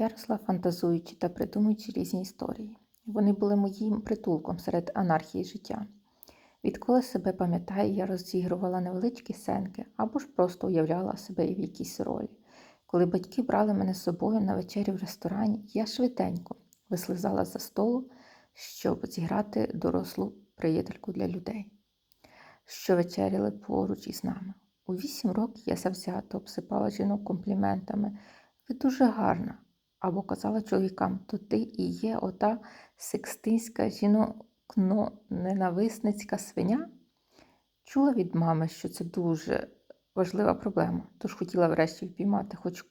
Я росла фантазуючи та придумуючи різні історії. Вони були моїм притулком серед анархії життя. Відколи себе пам'ятаю, я розігрувала невеличкі сценки або ж просто уявляла себе в якійсь ролі. Коли батьки брали мене з собою на вечері в ресторані, я швиденько вислизала за столу, щоб зіграти дорослу приятельку для людей, що вечеряли поруч із нами. У вісім років я завзято обсипала жінок компліментами. Ви дуже гарна. Або казала чоловікам, то ти і є ота секстинська жінок-ненависницька свиня. Чула від мами, що це дуже важлива проблема, тож хотіла врешті впіймати хоч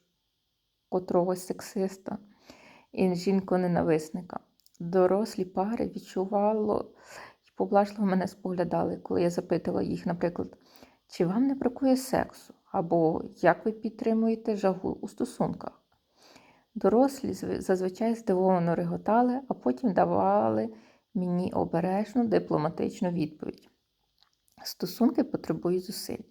котрогось сексиста і жінку-ненависника. Дорослі пари відчувало і поблажливо мене споглядали, коли я запитала їх, наприклад, чи вам не бракує сексу, або як ви підтримуєте жагу у стосунках. Дорослі зазвичай здивовано реготали, а потім давали мені обережну дипломатичну відповідь. Стосунки потребують зусиль.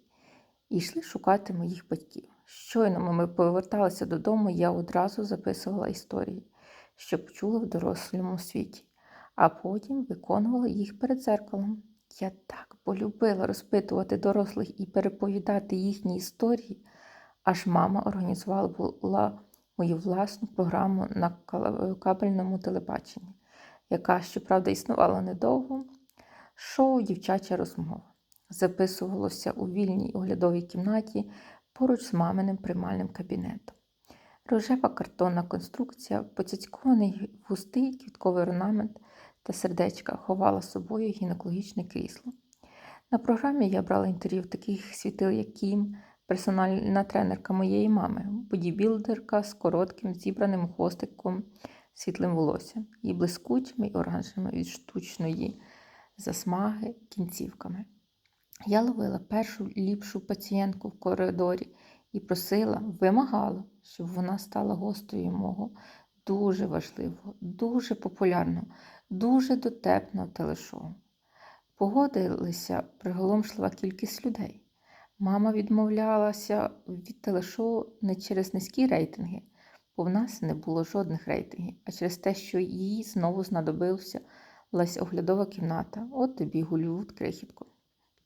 І йшли шукати моїх батьків. Щойно ми поверталися додому, я одразу записувала історії, що почула в дорослому світі, а потім виконувала їх перед зеркалом. Я так полюбила розпитувати дорослих і переповідати їхні історії, аж мама організувала мою власну програму на кабельному телебаченні, яка, щоправда, існувала недовго. Шоу Дівчача розмова записувалося у вільній оглядовій кімнаті поруч з маминим приймальним кабінетом. Рожева картонна конструкція, поцяцькований густий квітковий орнамент та сердечка ховала собою гінекологічне крісло. На програмі я брала інтерв'ю таких світил, як Кім, персональна тренерка моєї мами, бодібілдерка з коротким зібраним хвостиком світлим волоссям і блискучими й оранжевими від штучної засмаги кінцівками. Я ловила першу ліпшу пацієнтку в коридорі і просила, вимагала, щоб вона стала гостею мого дуже важливого, дуже популярного, дуже дотепного телешоу. Погодилися приголомшлива кількість людей. Мама відмовлялася від телешоу не через низькі рейтинги, бо в нас не було жодних рейтингів, а через те, що їй знову знадобилася оглядова кімната. От тобі Голівуд крихітко.